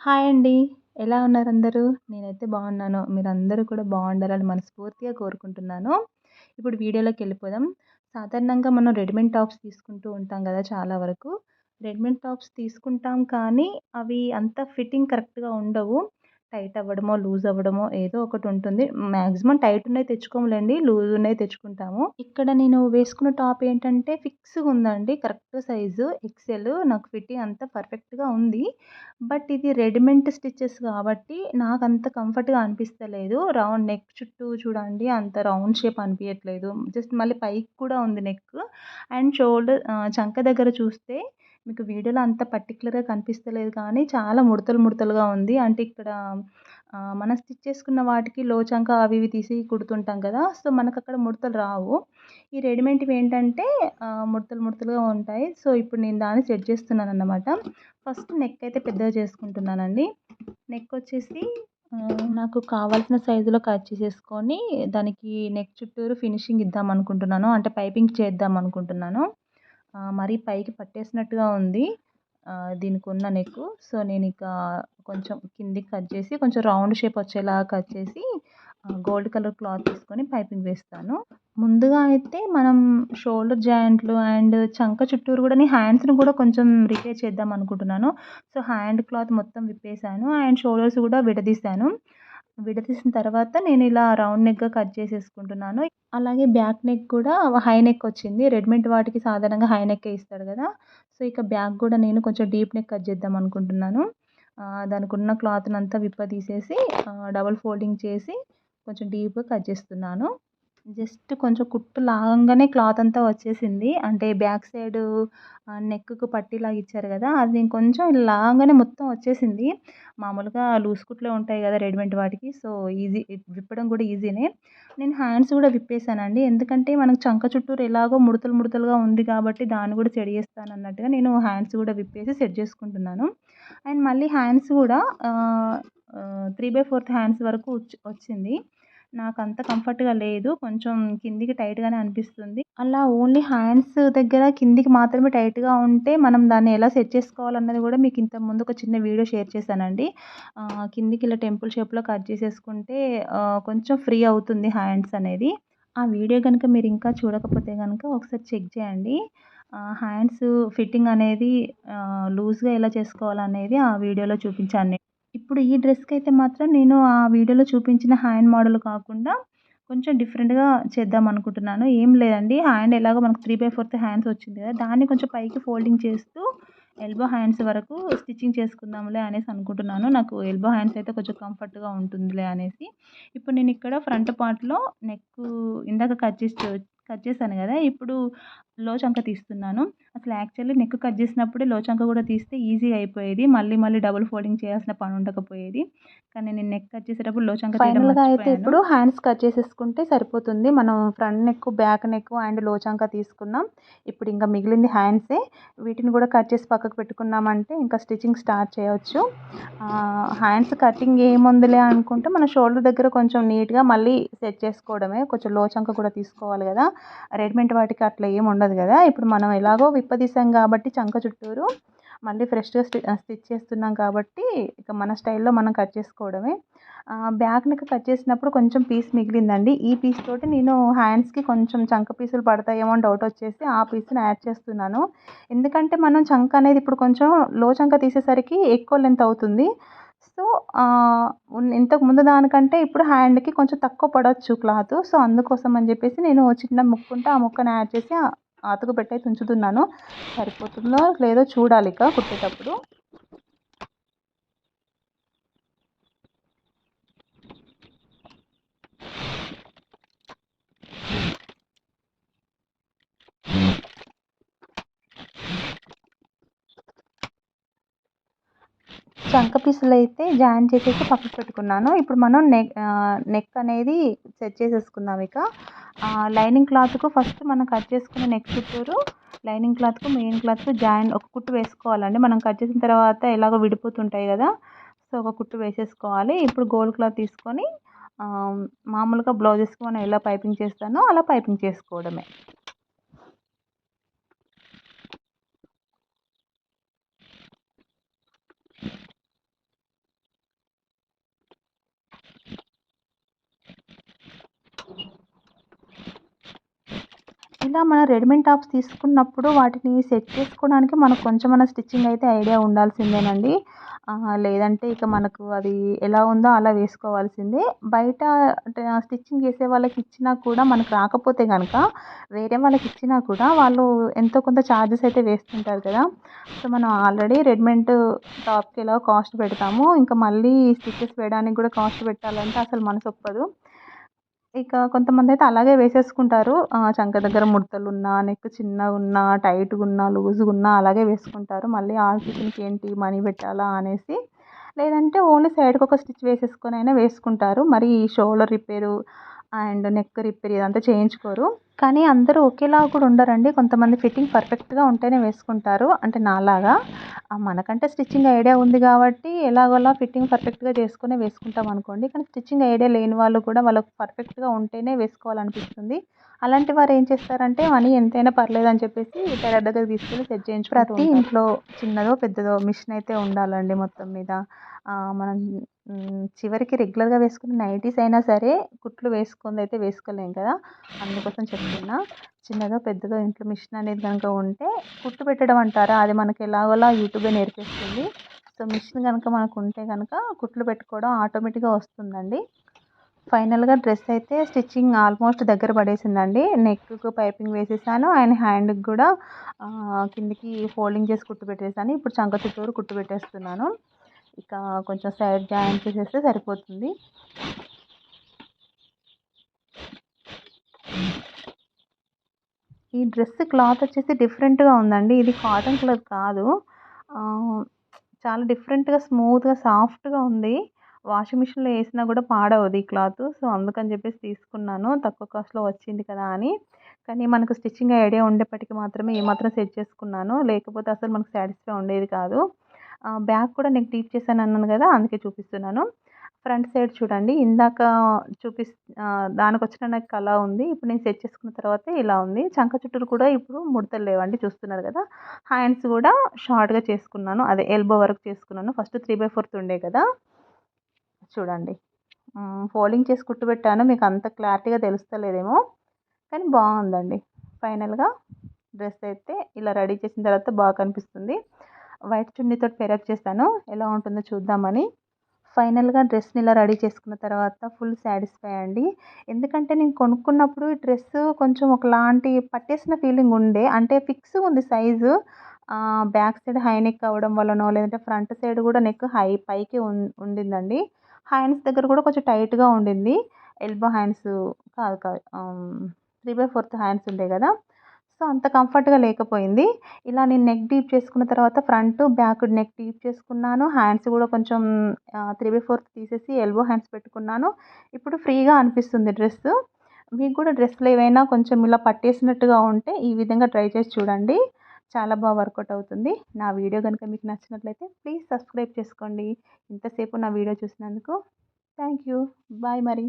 Hi అండి. ఎలా ఉన్నారు అందరూ? నేనైతే బాగున్నాను. మీరందరూ కూడా బాగుండాలని మనస్ఫూర్తిగా కోరుకుంటున్నాను. ఇప్పుడు వీడియోలోకి వెళ్ళిపోదాం. సాధారణంగా మనం రెడీమేడ్ టాప్స్ తీసుకుంటూ ఉంటాం కదా చాలా వరకు. రెడీమేడ్ టాప్స్ తీసుకుంటాం కానీ అవి అంత ఫిట్టింగ్ కరెక్ట్గా ఉండవు. టైట్ అవ్వడమో లూజ్ అవ్వడమో ఏదో ఒకటి ఉంటుంది. మ్యాక్సిమం టైట్ ఉన్నాయి తెచ్చుకోములేండి లూజ్ ఉన్నాయి తెచ్చుకుంటాము. ఇక్కడ నేను వేసుకున్న టాప్ ఏంటంటే ఫిక్స్గా ఉందండి కరెక్ట్ సైజు ఎక్సెల్ నాకు ఫిట్టింగ్ అంతా పర్ఫెక్ట్గా ఉంది. బట్ ఇది రెడీమేడ్ స్టిచ్చెస్ కాబట్టి నాకు అంత కంఫర్ట్గా అనిపిస్తలేదు. రౌండ్ నెక్ చుట్టూ చూడండి అంత రౌండ్ షేప్ అనిపించట్లేదు జస్ట్ మళ్ళీ పైకి కూడా ఉంది నెక్. అండ్ షోల్డర్ చంక దగ్గర చూస్తే మీకు వీడియోలో అంత పర్టికులర్గా కనిపిస్తలేదు కానీ చాలా ముడతలు ముడతలుగా ఉంది. అంటే ఇక్కడ మనం స్టిచ్ చేసుకున్న వాటికి లోచంక అవి ఇవి తీసి కుడుతుంటాం కదా సో మనకు అక్కడ ముడతలు రావు. ఈ రెడీమేడ్వి ఏంటంటే ముడతలు ముడతలుగా ఉంటాయి. సో ఇప్పుడు నేను దాన్ని సెట్ చేస్తున్నాను అన్నమాట ఫస్ట్ నెక్ అయితే పెద్దగా చేసుకుంటున్నానండి. నెక్ వచ్చేసి నాకు కావాల్సిన సైజులో కట్ చేసేసుకొని దానికి నెక్ చుట్టూరు ఫినిషింగ్ ఇద్దాం అనుకుంటున్నాను అంటే పైపింగ్ చేద్దాం అనుకుంటున్నాను మరీ పైకి పట్టేసినట్టుగా ఉంది. దీనికి ఉన్న నెక్ సో నేను ఇక కొంచెం కిందికి కట్ చేసి కొంచెం రౌండ్ షేప్ వచ్చేలాగా కట్ చేసి గోల్డ్ కలర్ క్లాత్ తీసుకొని పైపింగ్ వేస్తాను. ముందుగా అయితే మనం షోల్డర్ జాయింట్లు అండ్ చంక చుట్టూరు కూడా నేను హ్యాండ్స్ని కూడా కొంచెం రిపేర్ చేద్దాం అనుకుంటున్నాను. సో హ్యాండ్ క్లాత్ మొత్తం విప్పేసాను అండ్ షోల్డర్స్ కూడా విడదీశాను. విడదీసిన తర్వాత నేను ఇలా రౌండ్ నెక్గా కట్ చేసేసుకుంటున్నాను. అలాగే బ్యాక్ నెక్ కూడా హై నెక్ వచ్చింది. రెడీమేడ్ వాటికి సాధారణంగా హై నెక్ ఇస్తాడు కదా. సో ఇక బ్యాక్ కూడా నేను కొంచెం డీప్ నెక్ కట్ చేద్దాం అనుకుంటున్నాను. దానికి ఉన్న క్లాత్ని అంతా విప్ప తీసేసి డబల్ ఫోల్డింగ్ చేసి కొంచెం డీప్గా కట్ చేస్తున్నాను. జస్ట్ కొంచెం కుట్టు లాగంగానే క్లాత్ అంతా వచ్చేసింది. అంటే బ్యాక్ సైడ్ నెక్కు పట్టీలాగా ఇచ్చారు కదా అది కొంచెం లాగానే మొత్తం వచ్చేసింది. మామూలుగా లూజ్ కుట్లే ఉంటాయి కదా రెడీమేడ్ వాటికి సో ఈజీ విప్పడం కూడా ఈజీనే. నేను హ్యాండ్స్ కూడా విప్పేశానండి. ఎందుకంటే మనకు చంక చుట్టూరు ఎలాగో ముడతలు ముడతలుగా ఉంది కాబట్టి దాన్ని కూడా సెట్ చేస్తాను అన్నట్టుగా నేను హ్యాండ్స్ కూడా విప్పేసి సెట్ చేసుకుంటున్నాను. అండ్ మళ్ళీ హ్యాండ్స్ కూడా త్రీ బై ఫోర్త్ హ్యాండ్స్ వరకు వచ్చింది. నాకు అంత కంఫర్ట్గా లేదు. కొంచెం కిందికి టైట్గానే అనిపిస్తుంది. అలా ఓన్లీ హ్యాండ్స్ దగ్గర కిందికి మాత్రమే టైట్గా ఉంటే మనం దాన్ని ఎలా సెట్ చేసుకోవాలన్నది కూడా మీకు ఇంత ముందు ఒక చిన్న వీడియో షేర్ చేశానండి. కిందికి ఇలా టెంపుల్ షేప్లో కట్ చేసేసుకుంటే కొంచెం ఫ్రీ అవుతుంది హ్యాండ్స్ అనేది. ఆ వీడియో కనుక మీరు ఇంకా చూడకపోతే కనుక ఒకసారి చెక్ చేయండి. హ్యాండ్స్ ఫిట్టింగ్ అనేది లూజ్గా ఎలా చేసుకోవాలనేది ఆ వీడియోలో చూపించాను ఇప్పుడు ఈ డ్రెస్కి అయితే మాత్రం నేను ఆ వీడియోలో చూపించిన హ్యాండ్ మోడల్ కాకుండా కొంచెం డిఫరెంట్గా చేద్దాం అనుకుంటున్నాను. ఏం లేదండి. హ్యాండ్ ఎలాగో మనకు త్రీ బై ఫోర్త్ హ్యాండ్స్ వచ్చింది కదా దాన్ని కొంచెం పైకి ఫోల్డింగ్ చేస్తూ ఎల్బో హ్యాండ్స్ వరకు స్టిచ్చింగ్ చేసుకుందాంలే అనేసి అనుకుంటున్నాను. నాకు ఎల్బో హ్యాండ్స్ అయితే కొంచెం కంఫర్ట్గా ఉంటుందిలే అనేసి. ఇప్పుడు నేను ఇక్కడ ఫ్రంట్ పార్ట్లో నెక్ ఇందాక కట్ చేసి కట్ చేశాను కదా! ఇప్పుడు లో చంక తీస్తున్నాను. అసలు యాక్చువల్లీ నెక్ కట్ చేసినప్పుడే లో చంక కూడా తీస్తే ఈజీగా అయిపోయేది. మళ్ళీ మళ్ళీ డబుల్ ఫోల్డింగ్ చేయాల్సిన పని ఉండకపోయేది. కానీ నేను నెక్ కట్ చేసేటప్పుడు లో చంక ఫైనల్గా అయితే ఇప్పుడు హ్యాండ్స్ కట్ చేసేసుకుంటే సరిపోతుంది. మనం ఫ్రంట్ నెక్ బ్యాక్ నెక్ అండ్లో చంక తీసుకున్నాం. ఇప్పుడు ఇంకా మిగిలింది హ్యాండ్సే. వీటిని కూడా కట్ చేసి పక్కకు పెట్టుకున్నామంటే ఇంకా స్టిచ్చింగ్ స్టార్ట్ చేయవచ్చు హ్యాండ్స్ కటింగ్ ఏముందిలే అనుకుంటే మన షోల్డర్ దగ్గర కొంచెం నీట్గా మళ్ళీ సెట్ చేసుకోవడమే. కొంచెం లో చంక కూడా తీసుకోవాలి కదా! రెడీమేడ్ వాటికి అట్లా ఏమి ఉండదు కదా. ఇప్పుడు మనం ఎలాగో విప్పదీసాం కాబట్టి చంక చుట్టూరు మళ్ళీ ఫ్రెష్గా స్టిచ్ చేస్తున్నాం కాబట్టి ఇక మన స్టైల్లో మనం కట్ చేసుకోవడమే. బ్యాక్ నెక్ కట్ చేసినప్పుడు కొంచెం పీస్ మిగిలిందండి. ఈ పీస్ తోటి నేను హ్యాండ్స్కి కొంచెం చంక పీసులు పడతాయేమో అని డౌట్ వచ్చేసి ఆ పీస్ని యాడ్ చేస్తున్నాను. ఎందుకంటే మనం చంక అనేది ఇప్పుడు కొంచెం లో చంక తీసేసరికి ఎక్కువ లెంత్ అవుతుంది. సో ఇంతకు ముందు దానికంటే ఇప్పుడు హ్యాండ్కి కొంచెం తక్కువ పడవచ్చు క్లాత్. సో అందుకోసం అని చెప్పేసి నేను చిన్న ముక్కు ఉంటే ఆ ముక్కను యాడ్ చేసి అతుకు పెట్టేసి ఉంచుతున్నాను సరిపోతుందో లేదో చూడాలి ఇక కుట్టేటప్పుడు. చంక పీసులు అయితే జాయిన్ చేసేసి పక్కకు పెట్టుకున్నాను. ఇప్పుడు మనం నెక్ నెక్ అనేది సెట్ చేసేసుకుందాం ఇక. లైనింగ్ క్లాత్కు ఫస్ట్ మనం కట్ చేసుకున్న నెక్ చుట్టూరు లైనింగ్ క్లాత్కు మెయిన్ క్లాత్కు జాయిన్ ఒక కుట్టు వేసుకోవాలండి. మనం కట్ చేసిన తర్వాత ఎలాగో విడిపోతుంటాయి కదా సో ఒక కుట్టు వేసేసుకోవాలి. ఇప్పుడు గోల్డ్ క్లాత్ తీసుకొని మామూలుగా బ్లౌజెస్కి మనం ఎలా పైపింగ్ చేస్తానో అలా పైపింగ్ చేసుకోవడమే. ఇలా మనం రెడీమేడ్ టాప్స్ తీసుకున్నప్పుడు వాటిని సెట్ చేసుకోవడానికి మనకు కొంచెమన్నా స్టిచ్చింగ్ అయితే ఐడియా ఉండాల్సిందేనండి. లేదంటే ఇక మనకు అది ఎలా ఉందో అలా వేసుకోవాల్సిందే. బయట స్టిచ్చింగ్ చేసే వాళ్ళకి ఇచ్చినా కూడా మనకు రాకపోతే కనుక వేరే వాళ్ళకి ఇచ్చినా కూడా వాళ్ళు ఎంతో కొంత ఛార్జెస్ అయితే వేస్తుంటారు కదా. సో మనం ఆల్రెడీ రెడీమేడ్ టాప్కి ఎలా కాస్ట్ పెడతాము ఇంకా మళ్ళీ స్టిచ్చెస్ వేయడానికి కూడా కాస్ట్ పెట్టాలంటే అసలు మనసు ఒప్పదు. ఇక కొంతమంది అయితే అలాగే వేసేసుకుంటారు. చంక దగ్గర ముడతలు ఉన్నా నెక్ చిన్నగా ఉన్నా టైట్గా ఉన్నా లూజ్గా ఉన్నా అలాగే వేసుకుంటారు. మళ్ళీ ఆల్ట్రేషన్కి ఏంటి మనీ పెట్టాలా అనేసి. లేదంటే ఓన్లీ సైడ్కి ఒక స్టిచ్ వేసేసుకొని అయినా వేసుకుంటారు. మరి ఈ shoulder repair and neck repair ఇదంతా చేయించుకోరు. కానీ అందరూ ఒకేలా కూడా ఉండరండి. కొంతమంది ఫిట్టింగ్ పర్ఫెక్ట్గా ఉంటేనే వేసుకుంటారు. అంటే నాలాగా. మనకంటే స్టిచ్చింగ్ ఐడియా ఉంది కాబట్టి ఎలాగోలా ఫిట్టింగ్ పర్ఫెక్ట్గా చేసుకునే వేసుకుంటాం అనుకోండి. కానీ స్టిచ్చింగ్ ఐడియా లేని వాళ్ళు కూడా వాళ్ళకు పర్ఫెక్ట్గా ఉంటేనే వేసుకోవాలనిపిస్తుంది. అలాంటి వారు ఏం చేస్తారంటే మనీ ఎంతైనా పర్లేదు అని చెప్పేసి టైలర్ దగ్గర తీసుకెళ్ళి సెట్ చేయించు ప్రతి ఇంట్లో చిన్నదో పెద్దదో మిషన్ అయితే ఉండాలండి మొత్తం మీద. మనం చివరికి రెగ్యులర్గా వేసుకునే నైటీస్ అయినా సరే కుట్లు వేసుకుంది అయితే వేసుకోలేం కదా? అందుకోసం చెప్తున్నా. చిన్నదో పెద్దదో ఇంట్లో మిషన్ అనేది కనుక ఉంటే కుట్టు పెట్టడం అంటారా? అది మనకి ఎలాగోలా యూట్యూబే నేర్పిస్తుంది. సో మిషన్ కనుక మనకు ఉంటే కనుక కుట్లు పెట్టుకోవడం ఆటోమేటిక్గా వస్తుందండి. ఫైనల్గా డ్రెస్ అయితే స్టిచ్చింగ్ ఆల్మోస్ట్ దగ్గర పడేసిందండి. నెక్కు పైపింగ్ వేసేసాను. అండ్ హ్యాండ్కి కూడా కిందికి ఫోల్డింగ్ చేసి కుట్టు పెట్టేసాను. ఇప్పుడు చంక చుట్టూరు కుట్టు పెట్టేస్తున్నాను. ఇక కొంచెం సైడ్ జాయిన్ చేసేస్తే సరిపోతుంది. ఈ డ్రెస్ క్లాత్ వచ్చేసి డిఫరెంట్గా ఉందండి. ఇది కాటన్ క్లాత్ కాదు. చాలా డిఫరెంట్గా స్మూత్గా సాఫ్ట్గా ఉంది. వాషింగ్ మిషన్లో వేసినా కూడా పాడవదు ఈ క్లాత్. సో అందుకని చెప్పేసి తీసుకున్నాను. తక్కువ కాస్ట్లో వచ్చింది కదా అని. కానీ మనకు స్టిచ్చింగ్ ఐడియా ఉండేప్పటికీ మాత్రమే ఏమాత్రం సెట్ చేసుకున్నాను. లేకపోతే అసలు మనకు సాటిస్ఫై ఉండేది కాదు. బ్యాక్ కూడా నేను టీప్ చేశాను అన్నాను కదా అందుకే చూపిస్తున్నాను. ఫ్రంట్ సైడ్ చూడండి ఇందాక చూపిస్ దానికి వచ్చిన నాకు అలా ఉంది. ఇప్పుడు నేను సెట్ చేసుకున్న తర్వాత ఇలా ఉంది. చంక చుట్టూరు కూడా ఇప్పుడు ముడతలు లేవండి చూస్తున్నారు కదా. హ్యాండ్స్ కూడా షార్ట్గా చేసుకున్నాను అదే ఎల్బో వరకు చేసుకున్నాను. ఫస్ట్ త్రీ బై ఫోర్త్ ఉండే కదా. చూడండి. ఫోల్డింగ్ చేసి కుట్టుబెట్టాను మీకు అంత క్లారిటీగా తెలుస్తలేదేమో. కానీ బాగుందండి. ఫైనల్గా డ్రెస్ అయితే ఇలా రెడీ చేసిన తర్వాత బాగా కనిపిస్తుంది. వైట్ చున్నీతో పెరప్ చేశాను. ఎలా ఉంటుందో చూద్దామని. ఫైనల్గా డ్రెస్ని ఇలా రెడీ చేసుకున్న తర్వాత ఫుల్ సాటిస్ఫై అండి. ఎందుకంటే నేను కొనుక్కున్నప్పుడు ఈ డ్రెస్ కొంచెం ఒకలాంటి పట్టేసిన ఫీలింగ్ ఉండే. అంటే ఫిక్స్ ఉంది size. Back side high neck అవ్వడం వల్లనో లేదంటే ఫ్రంట్ సైడ్ కూడా నెక్ హై పైకి ఉండిందండి. హ్యాండ్స్ దగ్గర కూడా కొంచెం టైట్గా ఉండింది. ఎల్బో హ్యాండ్స్ కాదు కాదు త్రీ బై ఫోర్త్ హ్యాండ్స్ ఉండే కదా. సో అంత కంఫర్ట్గా లేకపోయింది. ఇలా నేను నెక్ డీప్ చేసుకున్న తర్వాత ఫ్రంట్ బ్యాక్ నెక్ డీప్ చేసుకున్నాను. హ్యాండ్స్ కూడా కొంచెం త్రీ బై ఫోర్త్ తీసేసి ఎల్బో హ్యాండ్స్ పెట్టుకున్నాను. ఇప్పుడు ఫ్రీగా అనిపిస్తుంది డ్రెస్. మీకు కూడా డ్రెస్లు ఏవైనా కొంచెం ఇలా పట్టేసినట్టుగా ఉంటే ఈ విధంగా ట్రై చేసి చూడండి. చాలా బాగా వర్కౌట్ అవుతుంది. నా వీడియో కనుక మీకు నచ్చినట్లయితే ప్లీజ్ సబ్స్క్రైబ్ చేసుకోండి. ఇంతసేపు నా వీడియో చూసినందుకు థ్యాంక్ యూ బాయ్ మరి.